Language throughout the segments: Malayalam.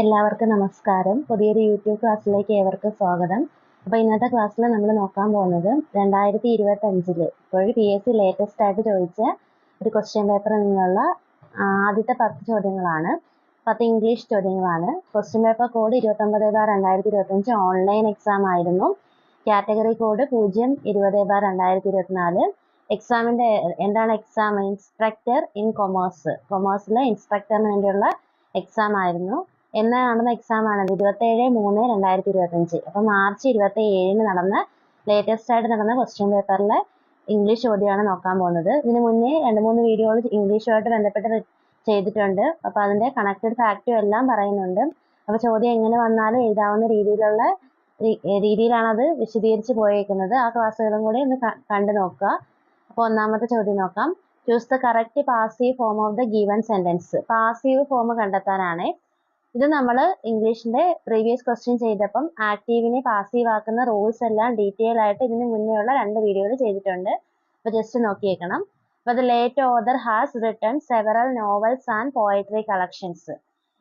എല്ലാവർക്കും നമസ്കാരം. പുതിയൊരു യൂട്യൂബ് ക്ലാസ്സിലേക്ക് ഏവർക്കും സ്വാഗതം. അപ്പോൾ ഇന്നത്തെ ക്ലാസ്സിൽ നമ്മൾ നോക്കാൻ പോകുന്നത് രണ്ടായിരത്തി ഇരുപത്തഞ്ചിൽ ഇപ്പോൾ പി എസ് സി ലേറ്റസ്റ്റ് ആയിട്ട് ചോദിച്ച ഒരു ക്വസ്റ്റ്യൻ പേപ്പറിൽ നിന്നുള്ള ആദ്യത്തെ പത്ത് ചോദ്യങ്ങളാണ്. പത്ത് ഇംഗ്ലീഷ് ചോദ്യങ്ങളാണ്. ക്വസ്റ്റ്യൻ പേപ്പർ കോഡ് ഇരുപത്തൊമ്പത് ബാർ രണ്ടായിരത്തി ഇരുപത്തഞ്ച് ഓൺലൈൻ എക്സാം ആയിരുന്നു. കാറ്റഗറി കോഡ് പൂജ്യം ഇരുപത് ബാർ രണ്ടായിരത്തി ഇരുപത്തിനാല് എക്സാമിന്റെ എന്താണ് എക്സാം ഇൻസ്ട്രക്ടർ ഇൻ കൊമേഴ്സ് കൊമേഴ്സിലെ ഇൻസ്ട്രക്ടറിന് വേണ്ടിയുള്ള എക്സാം ആയിരുന്നു. എന്ന് നടന്ന എക്സാം ആണത്? ഇരുപത്തേഴ് മൂന്ന് രണ്ടായിരത്തി ഇരുപത്തഞ്ച്. അപ്പോൾ മാർച്ച് ഇരുപത്തി ഏഴിന് നടന്ന ലേറ്റസ്റ്റ് ആയിട്ട് നടന്ന ക്വസ്റ്റ്യൻ പേപ്പറിലെ ഇംഗ്ലീഷ് ചോദ്യമാണ് നോക്കാൻ പോകുന്നത്. ഇതിന് മുന്നേ രണ്ട് മൂന്ന് വീഡിയോകൾ ഇംഗ്ലീഷുമായിട്ട് ബന്ധപ്പെട്ട് ചെയ്തിട്ടുണ്ട്. അപ്പോൾ അതിന്റെ കണക്റ്റഡ് ഫാക്റ്റും എല്ലാം പറയുന്നുണ്ട്. അപ്പോൾ ചോദ്യം എങ്ങനെ വന്നാലും എഴുതാവുന്ന രീതിയിലുള്ള രീതിയിലാണ് അത് വിശദീകരിച്ച് പോയേക്കുന്നത്. ആ ക്ലാസ്സുകളും കൂടി ഒന്ന് കണ്ടു നോക്കുക. അപ്പോൾ ഒന്നാമത്തെ ചോദ്യം നോക്കാം. Choose the correct passive form of the given sentence passive form കണ്ടെത്താനാണ് ഇത് നമ്മൾ ഇംഗ്ലീഷിന്റെ പ്രീവിയസ് ക്വസ്റ്റ്യൻ ചെയ്തപ്പം ആക്റ്റീവിനെ പാസീവ് ആക്കുന്ന റൂൾസ് എല്ലാം ഡീറ്റെയിൽ ആയിട്ട് ഇതിന് മുന്നേ ഉള്ള രണ്ട് വീഡിയോകൾ ചെയ്തിട്ടുണ്ട്. അപ്പോൾ ജസ്റ്റ് നോക്കിയേക്കണം. അപ്പോൾ the late author has written several novels and poetry collections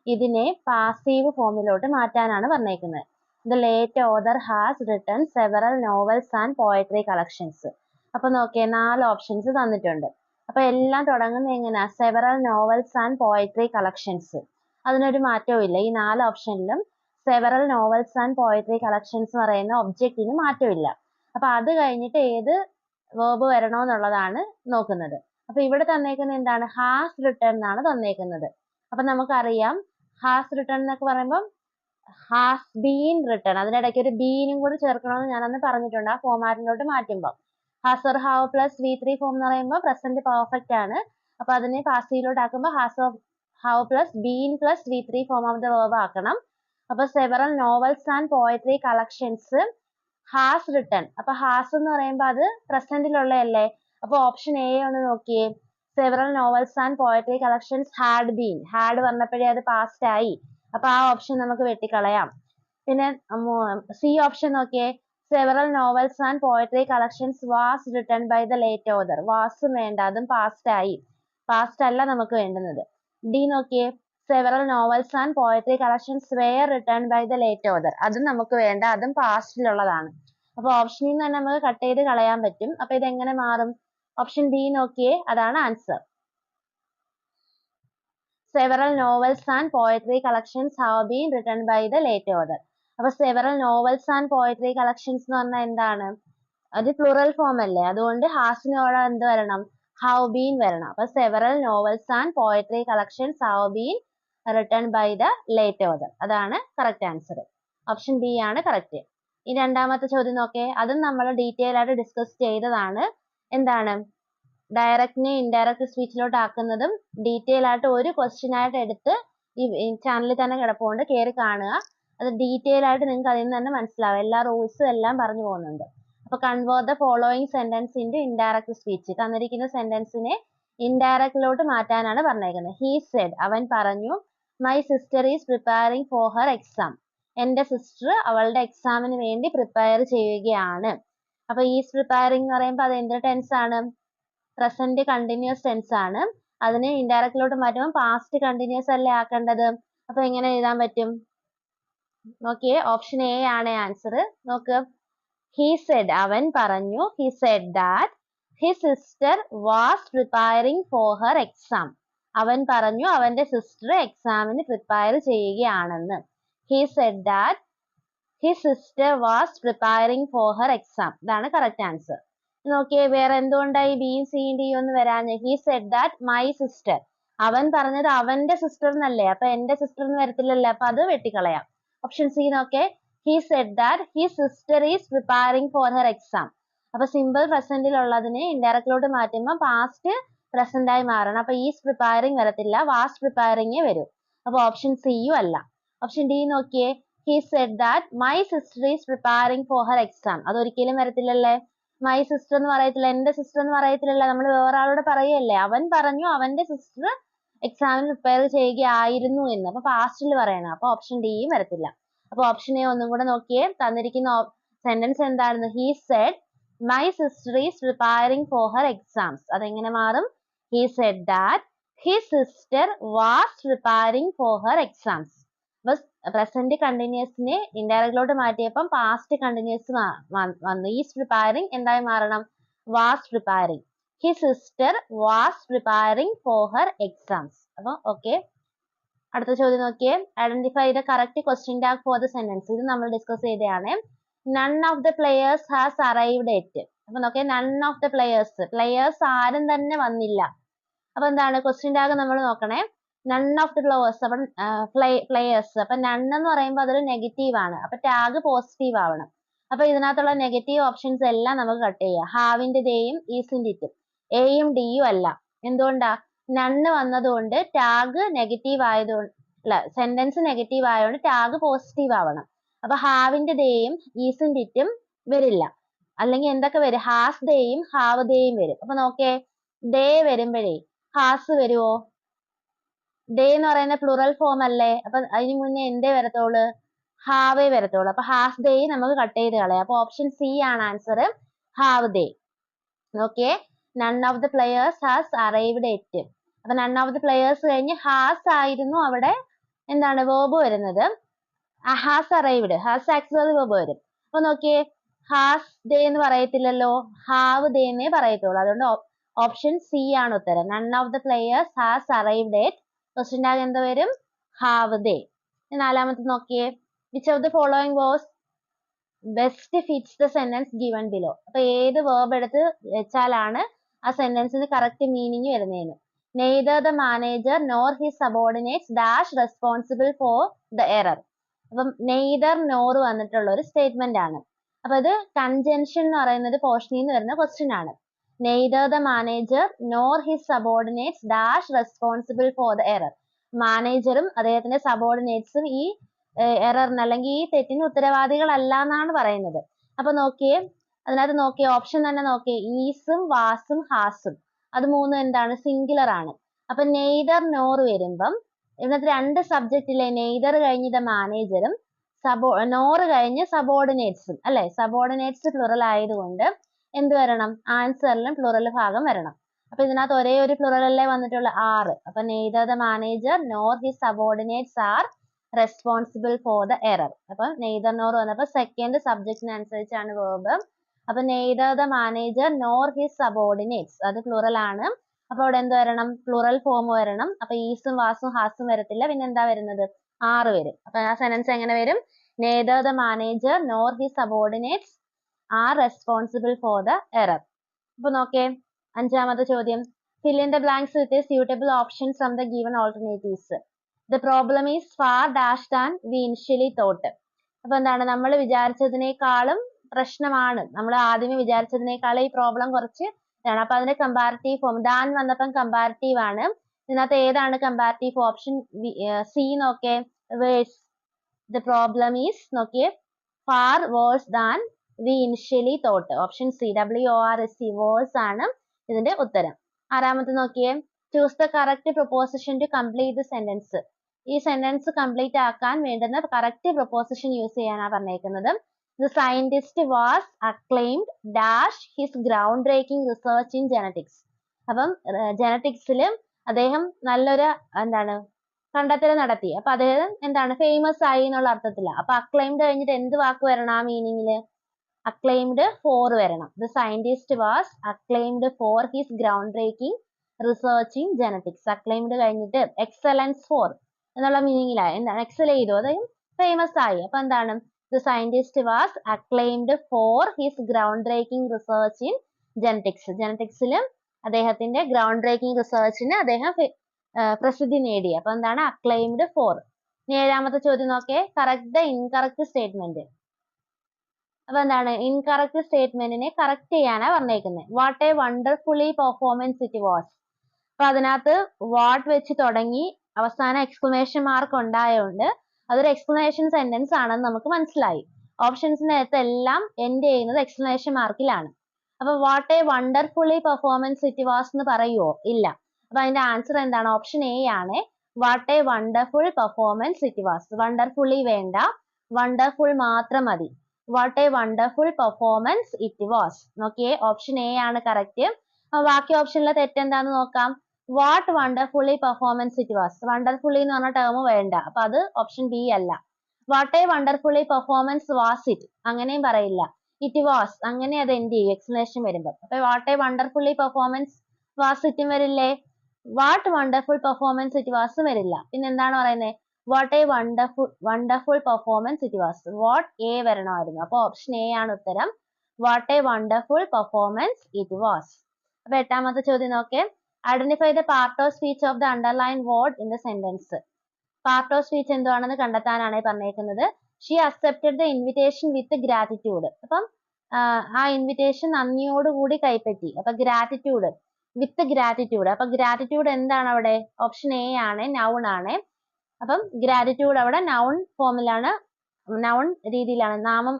ഇതിനെ പാസീവ് ഫോമിലോട്ട് മാറ്റാനാണ് പറഞ്ഞേക്കുന്നത്. The late author has written several novels and poetry collections അപ്പോൾ നോക്കിയേ നാല് ഓപ്ഷൻസ് തന്നിട്ടുണ്ട്. അപ്പോൾ എല്ലാം തുടങ്ങുന്നത് എങ്ങനെയാ? Several novels and poetry collections അതിനൊരു മാറ്റവും ഇല്ല. ഈ നാല് ഓപ്ഷനിലും several novels and poetry collections പറയുന്ന ഒബ്ജക്റ്റിന് മാറ്റമില്ല അപ്പൊ അത് കഴിഞ്ഞിട്ട് ഏത് വേർബ് വരണമെന്നുള്ളതാണ് നോക്കുന്നത്. അപ്പൊ ഇവിടെ തന്നേക്കുന്നത് എന്താണ്? ഹാസ് റിട്ടേൺ എന്നാണ് തന്നേക്കുന്നത്. അപ്പൊ നമുക്കറിയാം ഹാസ് റിട്ടേൺ എന്നൊക്കെ പറയുമ്പോൾ ഹാസ് ബീൻ റിട്ടേൺ അതിനിടയ്ക്ക് ഒരു ബീനും കൂടി ചേർക്കണമെന്ന് ഞാൻ അന്ന് പറഞ്ഞിട്ടുണ്ട്. ആ ഫോമാറ്റിലോട്ട് മാറ്റുമ്പോൾ has or have plus V three form എന്ന് പറയുമ്പോൾ പ്രസന്റ് പെർഫെക്റ്റ് ആണ്. അപ്പൊ അതിനെ പാസീവിലോട്ട് ആക്കുമ്പോൾ has have plus been plus V three form of the verb ആക്കണം. അപ്പൊ several novels and poetry collections has written അപ്പൊ ഹാസ് എന്ന് പറയുമ്പോൾ അത് പ്രസന്റിലുള്ളതല്ലേ അപ്പൊ ഓപ്ഷൻ എ ഒന്ന് നോക്കിയേ. Several novels and poetry collections had been had പറഞ്ഞപ്പോഴേ അത് പാസ്റ്റ് ആയി. അപ്പൊ ആ ഓപ്ഷൻ നമുക്ക് വെട്ടിക്കളയാം. പിന്നെ സി ഓപ്ഷൻ നോക്കിയേ. Several novels and poetry collections was written by the late author was വേണ്ട അതും പാസ്റ്റ് ആയി. പാസ്റ്റ് അല്ല നമുക്ക് വേണ്ടുന്നത്. ഡി നോക്കിയേ several novels and poetry collections were written by the late author അതും നമുക്ക് വേണ്ട അതും പാസ്റ്റിലുള്ളതാണ് അപ്പോൾ ഓപ്ഷനിൽ നിന്ന് തന്നെ നമുക്ക് കട്ട് ചെയ്ത് കളയാൻ പറ്റും. അപ്പൊ ഇത് എങ്ങനെ മാറും? ഓപ്ഷൻ ഡി നോക്കിയേ അതാണ് answer several novels and poetry collections have been written by the late author അപ്പൊ several novels and poetry collections എന്ന് പറഞ്ഞാൽ എന്താണ്? അത് പ്ലൂറൽ ഫോം അല്ലേ? അതുകൊണ്ട് ഹാസിനോട് എന്ത് വരണം? Have been വരണം. അപ്പൊ several novels and poetry collections have been written by the late author. അതാണ് correct ആൻസർ ഓപ്ഷൻ ബി ആണ് correct. ഈ രണ്ടാമത്തെ ചോദ്യം നോക്കേ. അതും നമ്മൾ ഡീറ്റെയിൽ ആയിട്ട് ഡിസ്കസ് ചെയ്തതാണ്. എന്താണ്? ഡയറക്റ്റിനെ ഇൻഡയറക്റ്റ് സ്പീച്ചിലോട്ട് ആക്കുന്നതും ഡീറ്റെയിൽ ആയിട്ട് ഒരു ക്വസ്റ്റ്യൻ ആയിട്ട് എടുത്ത് ഈ ചാനലിൽ തന്നെ കിടപ്പുണ്ട് കയറി കാണുക. അത് ഡീറ്റെയിൽ ആയിട്ട് നിങ്ങൾക്ക് അതിൽ നിന്ന് തന്നെ മനസ്സിലാവും. എല്ലാ റൂൾസും എല്ലാം പറഞ്ഞു പോകുന്നുണ്ട്. അപ്പൊ convert the following sentence into indirect speech തന്നിരിക്കുന്ന സെന്റൻസിനെ ഇൻഡയറക്റ്റിലോട്ട് മാറ്റാനാണ് പറഞ്ഞേക്കുന്നത്. ഹീ സെഡ് അവൻ പറഞ്ഞു my sister is preparing for her exam എന്റെ സിസ്റ്റർ അവളുടെ എക്സാമിന് വേണ്ടി പ്രിപ്പയർ ചെയ്യുകയാണ്. അപ്പൊ ഈസ് പ്രിപ്പയറിംഗ് എന്ന് പറയുമ്പോൾ അത് എന്ത് ടെൻസ് ആണ്? പ്രസന്റ് കണ്ടിന്യൂസ് ടെൻസ് ആണ്. അതിനെ ഇൻഡയറക്റ്റിലോട്ട് മാറ്റുമ്പോൾ പാസ്റ്റ് കണ്ടിന്യൂസ് അല്ലേ ആക്കേണ്ടത്? അപ്പൊ എങ്ങനെ എഴുതാൻ പറ്റും? നോക്കിയേ ഓപ്ഷൻ എ ആണ് ആൻസർ നോക്ക്. He said അവൻ പറഞ്ഞു he said that his sister was preparing for her exam. അവൻ പറഞ്ഞു അവന്റെ സിസ്റ്റർ എക്സാമിന് പ്രിപ്പയർ ചെയ്യുകയാണെന്ന്. He said that his sister was preparing for her exam. ഇതാണ് correct answer. നോക്കിയേ വേറെ എന്തുകൊണ്ടായി ബിയും സിയും ഡിയും ഒന്ന് വരാഞ്ഞ്? He said that my sister അവൻ പറഞ്ഞത് അവന്റെ സിസ്റ്റർ എന്നല്ലേ അപ്പൊ എന്റെ സിസ്റ്റർ എന്ന് വരത്തില്ലല്ലോ. അപ്പൊ അത് വെട്ടിക്കളയാം. ഓപ്ഷൻ സി നോക്കേ he said that he sister is preparing for her exam അപ്പൊ സിമ്പിൾ പ്രസന്റിലുള്ളതിനെ ഇൻഡയറക്റ്റിലോട്ട് മാറ്റുമ്പോൾ പാസ്റ്റ് പ്രസന്റ് ആയി മാറണം. അപ്പൊ ഈസ് പ്രിപ്പയറിംഗ് വരത്തില്ല. വാസ് പ്രിപ്പയറിംഗ് വരും. അപ്പൊ ഓപ്ഷൻ സിയും അല്ല. ഓപ്ഷൻ ഡി നോക്കിയേ. He said that my sister is preparing for her exam. അതൊരിക്കലും വരത്തില്ലല്ലേ? മൈ സിസ്റ്റർ എന്ന് പറയത്തില്ല. എന്റെ സിസ്റ്റർ എന്ന് പറയത്തില്ലല്ലോ? നമ്മൾ വേറെ ആളോട് പറയല്ലേ? അവൻ പറഞ്ഞു അവന്റെ സിസ്റ്റർ എക്സാമിന് പ്രിപ്പയർ ചെയ്യുകയായിരുന്നു എന്ന്. അപ്പൊ പാസ്റ്റിൽ പറയണം. അപ്പൊ ഓപ്ഷൻ ഡിയും വരത്തില്ല. അപ്പൊ ഓപ്ഷൻ എ ഒന്നും കൂടെ നോക്കിയേ. തന്നിരിക്കുന്ന സെന്റൻസ് എന്തായിരുന്നു? He said my sister is preparing for her exams അതെങ്ങനെ മാറും? He said that his sister was preparing for her exams അപ്പൊ പ്രസന്റ് കണ്ടിന്യൂസിനെ ഇൻഡയറക്റ്റിലോട്ട് മാറ്റിയപ്പം പാസ്റ്റ് കണ്ടിന്യൂസ് വന്നു. ഈസ് പ്രിപ്പയറിംഗ് എന്തായി മാറണം? Was preparing his sister was preparing for her exams അപ്പൊ ഓക്കെ അടുത്ത ചോദ്യം നോക്കിയേ. Identify the correct question tag for the sentence ഇത് നമ്മൾ ഡിസ്കസ് ചെയ്തതാണ്. None of the players has arrived yet അപ്പൊ നോക്കിയേ none of the players players ആരും തന്നെ വന്നില്ല. അപ്പൊ എന്താണ് ക്വസ്റ്റ്യൻ ടാഗ് നമ്മൾ നോക്കണേ. നൺ ഓഫ് ദി പ്ലേയേഴ്സ് അപ്പം പ്ലെയേഴ്സ് അപ്പൊ നൺ എന്ന് പറയുമ്പോൾ അതൊരു നെഗറ്റീവ് ആണ്. അപ്പൊ ടാഗ് പോസിറ്റീവ് ആവണം. അപ്പൊ ഇതിനകത്തുള്ള നെഗറ്റീവ് ഓപ്ഷൻസ് എല്ലാം നമുക്ക് കട്ട് ചെയ്യാം. ഹാവിന്റെയും ഈസിന്റെ ഇറ്റും എയും ഡിയും അല്ല. എന്തുകൊണ്ടാ? നണ്ണ് വന്നതുകൊണ്ട് ടാഗ് നെഗറ്റീവ് ആയതുകൊണ്ട് അല്ല സെന്റൻസ് നെഗറ്റീവ് ആയതുകൊണ്ട് ടാഗ് പോസിറ്റീവ് ആവണം. അപ്പൊ ഹാവിന്റെ ദേയും ഈസിന്റെ ഇറ്റും വരില്ല. അല്ലെങ്കിൽ എന്തൊക്കെ വരും? ഹാസ് ദേയും ഹാവ് ദേയും വരും. അപ്പൊ നോക്കേ ദേ വരുമ്പോഴേ ഹാസ് വരുവോ? ദേ എന്ന് പറയുന്ന പ്ലുറൽ ഫോം അല്ലേ? അപ്പൊ അതിന് മുന്നേ എന്തേ വരത്തോൾ ഹാവേ വരത്തോളൂ അപ്പൊ ഹാസ് ദേ നമുക്ക് കട്ട് ചെയ്ത് കളയാം. അപ്പൊ ഓപ്ഷൻ സി ആണ് answer have they okay none of the players has arrived at അപ്പൊ നൺ ഓഫ് ദി പ്ലെയേഴ്സ് കഴിഞ്ഞ് ഹാസ് ആയിരുന്നു അവിടെ എന്താണ് വേബ് വരുന്നത്. Has arrived has actually verb വരും. അപ്പൊ നോക്കിയേ ഹാസ് ദേ എന്ന് പറയത്തില്ലല്ലോ. ഹാവ് ദേ എന്നേ പറയത്തുള്ളൂ. അതുകൊണ്ട് ഓപ്ഷൻ സി ആണ് ഉത്തരം. None of the players has arrived at question tag എന്ത് വരും? Have they. നാലാമത്തെ നോക്കിയേ which of the following was best fits the sentence given below അപ്പൊ ഏത് വേർബ് എടുത്ത് വെച്ചാലാണ് ആ സെന്റൻസിന് കറക്റ്റ് മീനിങ് വരുന്നതെന്ന്. Neither the manager nor his subordinates dash responsible for the error അപ്പം നെയ്തർ നോർ വന്നിട്ടുള്ള ഒരു സ്റ്റേറ്റ്മെന്റ് ആണ്. അപ്പൊ ഇത് കൺജൻഷൻ എന്ന് പറയുന്നത് പോർഷനിൽ നിന്ന് വരുന്ന ക്വസ്റ്റ്യൻ ആണ്. Neither the manager nor his subordinates dash responsible for the error മാനേജറും അദ്ദേഹത്തിന്റെ സബോർഡിനേറ്റ്സും ഈ എററിന് അല്ലെങ്കിൽ ഈ തെറ്റിന് ഉത്തരവാദികളല്ല എന്നാണ് പറയുന്നത്. അപ്പൊ നോക്കിയേ അതിനകത്ത് നോക്കിയേ ഓപ്ഷൻ തന്നെ നോക്കിയേ ഈസും വാസും ഹാസും അത് മൂന്നും എന്താണ്? സിംഗുലർ ആണ്. അപ്പൊ നെയ്തർ നോർ വരുമ്പം ഇന്നത്തെ രണ്ട് സബ്ജക്റ്റിലെ നെയ്തർ കഴിഞ്ഞത് മാനേജറും സബോ നോർ കഴിഞ്ഞ് സബോർഡിനേറ്റ്സും അല്ലെ? സബോർഡിനേറ്റ്സ് പ്ലുറൽ ആയതുകൊണ്ട് എന്ത് വരണം? ആൻസറിലും പ്ലുറൽ ഭാഗം വരണം. അപ്പൊ ഇതിനകത്ത് ഒരേ ഒരു പ്ലുറൽ അല്ലേ വന്നിട്ടുള്ള? ആറ്. അപ്പൊ neither the manager nor his subordinates are responsible for the error അപ്പൊ നെയ്തർ നോർ വന്നപ്പോ സെക്കൻഡ് സബ്ജക്റ്റിനനുസരിച്ചാണ് വേർബ് അപ്പൊ neither the manager nor his subordinates അത് പ്ലൂറൽ ആണ്. അപ്പൊ അവിടെ എന്ത് വരണം? പ്ലൂറൽ ഫോം വരണം. അപ്പൊ ഈസും വാസും ഹാസും വരത്തില്ല. പിന്നെ എന്താ വരുന്നത്? ആറ് വരും. അപ്പൊ ആ സെനൻസ് എങ്ങനെ വരും? Neither the manager nor his subordinates are responsible for the error അപ്പൊ നോക്കേ അഞ്ചാമത്തെ ചോദ്യം. Fill in the blanks with a suitable option from the given alternatives. The problem is far dash than we initially thought. അപ്പൊ എന്താണ്? നമ്മൾ വിചാരിച്ചതിനേക്കാളും പ്രശ്നമാണ്. നമ്മൾ ആദ്യമേ വിചാരിച്ചതിനേക്കാളും ഈ പ്രോബ്ലം കുറച്ച് ഇതാണ്. അപ്പൊ അതിന്റെ കമ്പാരിറ്റീവ് ഫോം ദാൻ വന്നപ്പം കമ്പാരിറ്റീവ് ആണ്. ഇതിനകത്ത് ഏതാണ് കമ്പാരിറ്റീവ് ഓപ്ഷൻ സി നോക്കേ വേഴ്സ് ദ പ്രോബ്ലം ഈസ് നോക്കിയേ. Far worse than we initially thought option C W R S C worse ആണ് ഇതിന്റെ ഉത്തരം. ആറാമത്തെ നോക്കിയേ. Choose the correct proposition to complete the sentence ഈ സെന്റൻസ് കംപ്ലീറ്റ് ആക്കാൻ വേണ്ടുന്ന കറക്റ്റ് പ്രൊപ്പോസിഷൻ യൂസ് ചെയ്യാനാണ് പറഞ്ഞേക്കുന്നത്. The scientist was acclaimed dash his groundbreaking research in genetics. അപ്പം ജനറ്റിക്സിൽ അദ്ദേഹം നല്ലൊരു എന്താണ് കണ്ടെത്തൽ നടത്തി. അപ്പൊ അദ്ദേഹം എന്താണ് ഫേമസ് ആയി എന്നുള്ള അർത്ഥത്തിലാണ് അപ്പൊ അക്ലൈംഡ് കഴിഞ്ഞിട്ട് എന്ത് വാക്ക് വരണം ആ മീനിങ്ങിൽ അക്ലൈംഡ് ഫോർ വരണം. The scientist was acclaimed for his ground breaking research in genetics acclaimed കഴിഞ്ഞിട്ട് എക്സലൻസ് ഫോർ എന്നുള്ള മീനിങ്ങിലായി എന്താണ് എക്സൽ ചെയ്തു അതായത് ഫേമസ് ആയി. അപ്പൊ എന്താണ് the scientist was acclaimed for his groundbreaking research in genetics. ജനറ്റിക്സിലും അദ്ദേഹത്തിന്റെ ഗ്രൗണ്ട് ബ്രേക്കിംഗ് റിസർച്ചിന് അദ്ദേഹം പ്രസിദ്ധി നേടി. അപ്പൊ എന്താണ് അക്ലെയിംഡ് ഫോർ ഇനി ഏഴാമത്തെ ചോദ്യം നോക്കേ കറക്റ്റ് ദ ഇൻകറക്റ്റ് സ്റ്റേറ്റ്മെന്റ് അപ്പൊ എന്താണ് ഇൻകറക്റ്റ് സ്റ്റേറ്റ്മെന്റിനെ കറക്റ്റ് ചെയ്യാനാ പറഞ്ഞേക്കുന്നത് what a wonderfully performance it was അപ്പൊ അതിനകത്ത് വാട്ട് വെച്ച് തുടങ്ങി. അവസാന എക്സ്ക്ലമേഷൻ മാർക്ക് ഉണ്ടായതുകൊണ്ട് അതൊരു എക്സ്പ്ലനേഷൻ സെന്റൻസ് ആണെന്ന് നമുക്ക് മനസ്സിലായി. ഓപ്ഷൻസിനകത്ത് എല്ലാം എൻഡ് ചെയ്യുന്നത് എക്സ്പ്ലനേഷൻ മാർക്കിലാണ് അപ്പൊ what a wonderfully performance it was എന്ന് പറയുവോ? ഇല്ല. അപ്പൊ അതിന്റെ ആൻസർ എന്താണ്? ഓപ്ഷൻ എ ആണ്. What a wonderful performance it was wonderfully വേണ്ട. വണ്ടർഫുൾ മാത്രം മതി. What a wonderful performance it was നോക്കിയേ ഓപ്ഷൻ എ ആണ് കറക്റ്റ് ബാക്കി ഓപ്ഷനിലെ തെറ്റെന്താന്ന് നോക്കാം. What wonderfully performance it was wonderfully എന്ന് പറഞ്ഞ ടേം വേണ്ട. അപ്പൊ അത് ഓപ്ഷൻ ബി അല്ല. What a wonderfully performance was it അങ്ങനെയും പറയില്ല. ഇറ്റ് വാസ് അങ്ങനെ അത് എൻഡ് ചെയ്യും? എക്സ്പ്ലനേഷൻ വരുമ്പോൾ അപ്പൊ what a wonderfully performance was ഇറ്റും വരില്ലേ? What wonderful performance it was വരില്ല. പിന്നെ എന്താണ് പറയുന്നത് what a wonderful wonderful performance it was what a വരണമായിരുന്നു. അപ്പൊ ഓപ്ഷൻ എ ആണ് ഉത്തരം. What a wonderful performance it was അപ്പൊ എട്ടാമത്തെ ചോദ്യം നോക്കേ. Identify the part of speech of the underline word in the sentence part of speech എന്തുവാണെന്ന് കണ്ടെത്താനാണ് പറഞ്ഞേക്കുന്നത്. She accepted the invitation with gratitude അപ്പം ആ ഇൻവിറ്റേഷൻ നന്ദിയോടുകൂടി കൈപ്പറ്റി. അപ്പൊ ഗ്രാറ്റിറ്റ്യൂഡ് വിത്ത് ഗ്രാറ്റിറ്റ്യൂഡ് അപ്പൊ ഗ്രാറ്റിറ്റ്യൂഡ് എന്താണ് അവിടെ? ഓപ്ഷൻ എ ആണ് നൗൺ ആണ്. അപ്പം ഗ്രാറ്റിറ്റ്യൂഡ് അവിടെ നൗൺ ഫോമിലാണ് നൗൺ രീതിയിലാണ് നാമം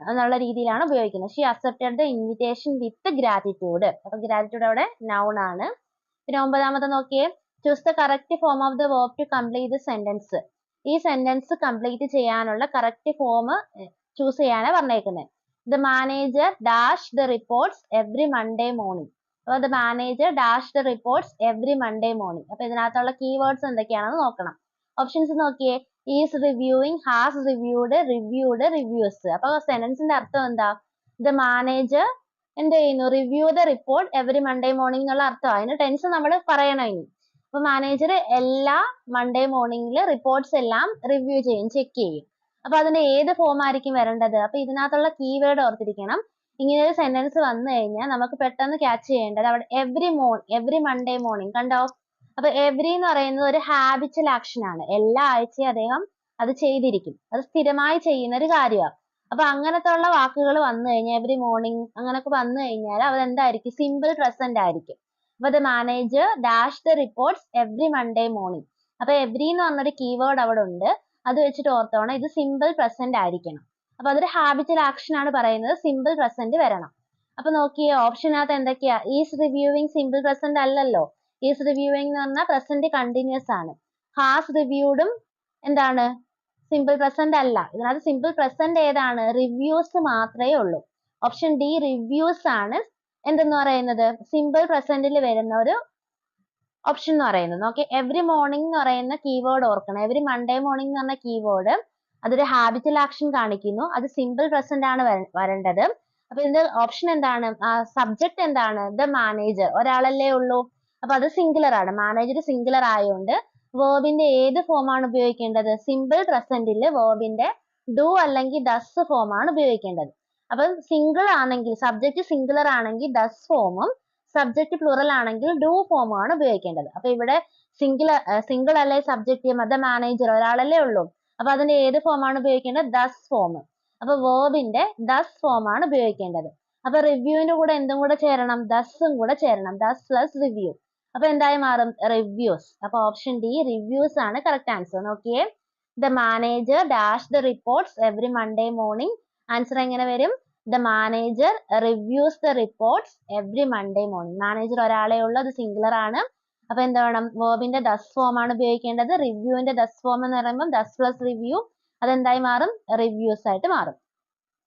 എന്നുള്ള രീതിയിലാണ് ഉപയോഗിക്കുന്നത്. She accepted the invitation with gratitude അപ്പൊ ഗ്രാറ്റിറ്റ്യൂഡ് അവിടെ നൗൺ ആണ്. പിന്നെ ഒമ്പതാമത്തെ നോക്കിയേ. Choose the correct form of the verb to complete the sentence ഈ സെന്റൻസ് കംപ്ലീറ്റ് ചെയ്യാനുള്ള കറക്റ്റ് ഫോം ചൂസ് ചെയ്യാനാണ് പറഞ്ഞേക്കുന്നത് the manager dash the reports every Monday morning അപ്പൊ the manager dash the reports every Monday morning അപ്പൊ ഇതിനകത്തുള്ള കീവേഡ്സ് എന്തൊക്കെയാണെന്ന് നോക്കണം. ഓപ്ഷൻസ് നോക്കിയേ. Is reviewing has reviewed reviewed reviews അപ്പൊ സെന്റൻസിന്റെ അർത്ഥം എന്താ? ദ മാനേജർ എന്ത് ചെയ്യുന്നു? Review the report every Monday morning എന്നുള്ള അർത്ഥം. അതിന് ടെൻസ് നമ്മൾ പറയണം ഇനി. അപ്പൊ മാനേജർ എല്ലാ മൺഡേ മോർണിംഗിൽ റിപ്പോർട്ട്സ് എല്ലാം റിവ്യൂ ചെയ്യും ചെക്ക് ചെയ്യും. അപ്പൊ അതിന്റെ ഏത് ഫോം ആയിരിക്കും വരേണ്ടത്? അപ്പൊ ഇതിനകത്തുള്ള കീവേഡ് ഓർത്തിരിക്കണം. ഇങ്ങനെ ഒരു സെന്റൻസ് വന്നു കഴിഞ്ഞാൽ നമുക്ക് പെട്ടെന്ന് ക്യാച്ച് ചെയ്യേണ്ടത് അവിടെ every Mon every Monday morning കണ്ടോ? അപ്പൊ എവറി എന്ന് പറയുന്നത് ഒരു ഹാബിച്വൽ ആക്ഷൻ ആണ്. എല്ലാ ആഴ്ചയും അദ്ദേഹം അത് ചെയ്തിരിക്കും. അത് സ്ഥിരമായി ചെയ്യുന്ന ഒരു കാര്യമാണ്. അപ്പൊ അങ്ങനത്തെ ഉള്ള വാക്കുകൾ വന്നു കഴിഞ്ഞാൽ എവറി മോർണിംഗ് അങ്ങനൊക്കെ വന്നു കഴിഞ്ഞാൽ എന്തായിരിക്കും സിമ്പിൾ പ്രസന്റ് ആയിരിക്കും. അപ്പൊ the manager dash the reports every Monday morning അപ്പൊ എവറി എന്ന് പറഞ്ഞൊരു കീവേർഡ് അവിടെ ഉണ്ട്. അത് വെച്ചിട്ട് ഓർത്തോണം. ഇത് സിമ്പിൾ പ്രസന്റ് ആയിരിക്കണം. അപ്പൊ അതൊരു ഹാബിറ്റൽ ആക്ഷൻ ആണ് പറയുന്നത്. സിമ്പിൾ പ്രസന്റ് വരണം. അപ്പൊ നോക്കിയേ ഓപ്ഷനകത്ത് എന്തൊക്കെയാ? ഈസ് റിവ്യൂവിങ് സിമ്പിൾ പ്രസന്റ് അല്ലല്ലോ. ഈസ് റിവ്യൂവിങ് എന്ന് പറഞ്ഞാൽ പ്രസന്റ് കണ്ടിന്യൂസ് ആണ്. ഹാസ് റിവ്യൂഡും എന്താണ്? സിമ്പിൾ പ്രസന്റ് അല്ല. ഇതിനകത്ത് സിമ്പിൾ പ്രസന്റ് ഏതാണ്? റിവ്യൂസ് മാത്രമേ ഉള്ളൂ. ഓപ്ഷൻ ഡി റിവ്യൂസ് ആണ് എന്തെന്ന് പറയുന്നത്? സിമ്പിൾ പ്രസന്റിൽ വരുന്ന ഒരു ഓപ്ഷൻ എന്ന് പറയുന്നത്. ഓക്കെ എവറി മോർണിംഗ് എന്ന് പറയുന്ന കീവേഡ് ഓർക്കണം. എവറി മൺഡേ മോർണിംഗ് എന്ന് പറഞ്ഞ കീവേഡ് അതൊരു ഹാബിറ്റൽ ആക്ഷൻ കാണിക്കുന്നു. അത് സിമ്പിൾ പ്രസന്റ് ആണ് വര- വരേണ്ടത്. അപ്പൊ ഇതിന്റെ ഓപ്ഷൻ എന്താണ്? സബ്ജക്ട് എന്താണ്? ദ മാനേജർ ഒരാളല്ലേ ഉള്ളൂ. അപ്പൊ അത് സിംഗുലർ ആണ്. മാനേജർ സിംഗുലർ ആയതുകൊണ്ട് വേർബിന്റെ ഏത് ഫോമാണ് ഉപയോഗിക്കേണ്ടത്? സിമ്പിൾ പ്രസന്റിൽ വേർബിന്റെ ഡു അല്ലെങ്കിൽ ഡസ് ഫോം ആണ് ഉപയോഗിക്കേണ്ടത്. അപ്പം സിംഗിൾ ആണെങ്കിൽ സബ്ജക്റ്റ് സിംഗുലർ ആണെങ്കിൽ ഡസ് ഫോമും സബ്ജക്റ്റ് പ്ലൂറൽ ആണെങ്കിൽ ഡു ഫോമാണ് ഉപയോഗിക്കേണ്ടത്. അപ്പൊ ഇവിടെ സിംഗിൾ സിംഗിൾ അല്ലേ സബ്ജക്റ്റ് മത മാനേജർ ഒരാളല്ലേ ഉള്ളൂ. അപ്പൊ അതിന്റെ ഏത് ഫോമാണ് ഉപയോഗിക്കേണ്ടത്? ദസ് ഫോം അപ്പൊ വേർബിന്റെ ദസ് ഫോം ആണ് ഉപയോഗിക്കേണ്ടത്. അപ്പൊ റിവ്യൂവിന്റെ കൂടെ എന്തും കൂടെ ചേരണം? ദസും കൂടെ ചേരണം. ദസ് പ്ലസ് റിവ്യൂ അപ്പൊ എന്തായി മാറും? റിവ്യൂസ് അപ്പൊ ഓപ്ഷൻ ഡി റിവ്യൂസ് ആണ് കറക്റ്റ് ആൻസർ നോക്കിയേ. The manager dash the reports every Monday morning answer എങ്ങനെ വരും? The manager reviews the reports every Monday morning manager ഒരാളെ ഉള്ളൂ അത് സിംഗുലർ ആണ്. അപ്പൊ എന്ത് വേണം? വേർബിന്റെ ദസ് ഫോം ആണ് ഉപയോഗിക്കേണ്ടത്. റിവ്യൂവിന്റെ ദസ് ഫോം എന്ന് പറയുമ്പോൾ ദസ് പ്ലസ് റിവ്യൂ അതെന്തായി മാറും? റിവ്യൂസ് ആയിട്ട് മാറും.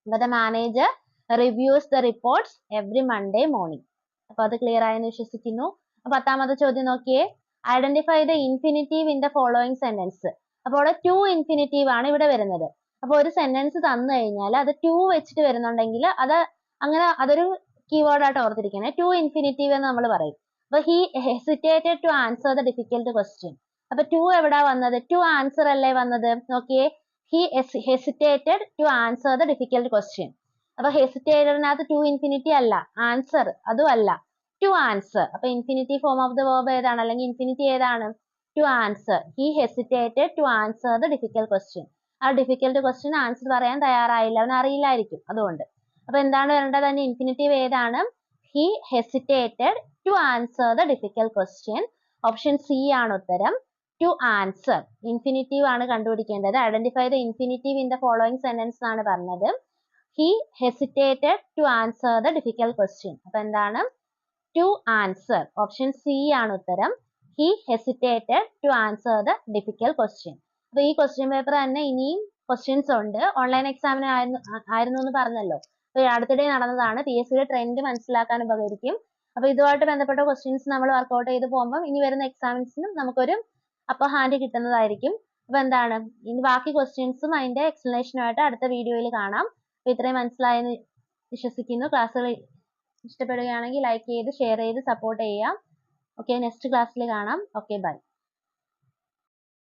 അപ്പൊ the manager reviews the reports every Monday morning അപ്പൊ അത് ക്ലിയർ ആയെന്ന് വിശ്വസിക്കുന്നു. പത്താമത്തെ ചോദ്യം നോക്കിയേ. Identify the infinitive in the following sentence അപ്പോൾ ടു ഇൻഫിനിറ്റീവ് ആണ് ഇവിടെ വരുന്നത്. അപ്പോൾ ഒരു സെന്റൻസ് തന്നു കഴിഞ്ഞാൽ അത് ടു വെച്ചിട്ട് വരുന്നുണ്ടെങ്കിൽ അത് അങ്ങനെ അതൊരു കീവേഡ് ആയിട്ട് ഓർത്തിരിക്കണേ. ടു ഇൻഫിനിറ്റീവ് എന്ന് നമ്മൾ പറയും. അപ്പൊ he hesitated to answer the difficult question അപ്പൊ ടു എവിടാ വന്നത്? ടു ആൻസർ അല്ലേ വന്നത്? നോക്കിയേ. He hesitated to answer the difficult question അപ്പൊ ഹെസിറ്റേറ്റഡിനകത്ത് ടു ഇൻഫിനിറ്റി അല്ല. ആൻസർ അതും അല്ല. ടു ആൻസർ അപ്പൊ infinity form of the verb ഏതാണ്? അല്ലെങ്കിൽ ഇൻഫിനിറ്റി ഏതാണ്? To answer he hesitated to answer the difficult question ആ ഡിഫിക്കൽട്ട് ക്വസ്റ്റ്യൻ ആൻസർ പറയാൻ തയ്യാറായില്ല. അവൻ അറിയില്ലായിരിക്കും അതുകൊണ്ട്. അപ്പൊ എന്താണ് വരേണ്ടത്? അതിന്റെ ഇൻഫിനിറ്റീവ് ഏതാണ് he hesitated to answer the difficult question option C ആണ് ഉത്തരം. ടു ആൻസർ ഇൻഫിനിറ്റീവ് ആണ് കണ്ടുപിടിക്കേണ്ടത്. Identify the infinitive in the following sentence എന്നാണ് പറഞ്ഞത്. He hesitated to answer the difficult question അപ്പൊ എന്താണ്? ടു ആൻസർ ഓപ്ഷൻ സി ആണ് ഉത്തരം. He hesitated to answer the difficult question അപ്പൊ ഈ ക്വസ്റ്റ്യൻ പേപ്പർ തന്നെ ഇനിയും ക്വസ്റ്റ്യൻസ് ഉണ്ട്. ഓൺലൈൻ എക്സാമിന് ആയിരുന്നു ആയിരുന്നു എന്ന് പറഞ്ഞല്ലോ. അപ്പൊ അടുത്തിടെ നടന്നതാണ്. പി എസ് സിയുടെ ട്രെൻഡ് മനസ്സിലാക്കാൻ ഉപകരിക്കും. അപ്പൊ ഇതുമായിട്ട് ബന്ധപ്പെട്ട ക്വസ്റ്റ്യൻസ് നമ്മൾ വർക്ക്ഔട്ട് ചെയ്ത് പോകുമ്പോൾ ഇനി വരുന്ന എക്സാമിൻസിനും നമുക്കൊരു അപ്പർ ഹാൻഡ് കിട്ടുന്നതായിരിക്കും. അപ്പൊ എന്താണ്? ഇനി ബാക്കി ക്വസ്റ്റ്യൻസും അതിന്റെ എക്സ്പ്ലനേഷനുമായിട്ട് അടുത്ത വീഡിയോയിൽ കാണാം. അപ്പൊ ഇത്രയും മനസ്സിലായെന്ന് വിശ്വസിക്കുന്നു. ക്ലാസ്സുകൾ ഇഷ്ടപ്പെടുകയാണെങ്കിൽ ലൈക്ക് ചെയ്ത് ഷെയർ ചെയ്ത് സപ്പോർട്ട് ചെയ്യാം ഓക്കെ നെക്സ്റ്റ് ക്ലാസ്സിൽ കാണാം. Okay bye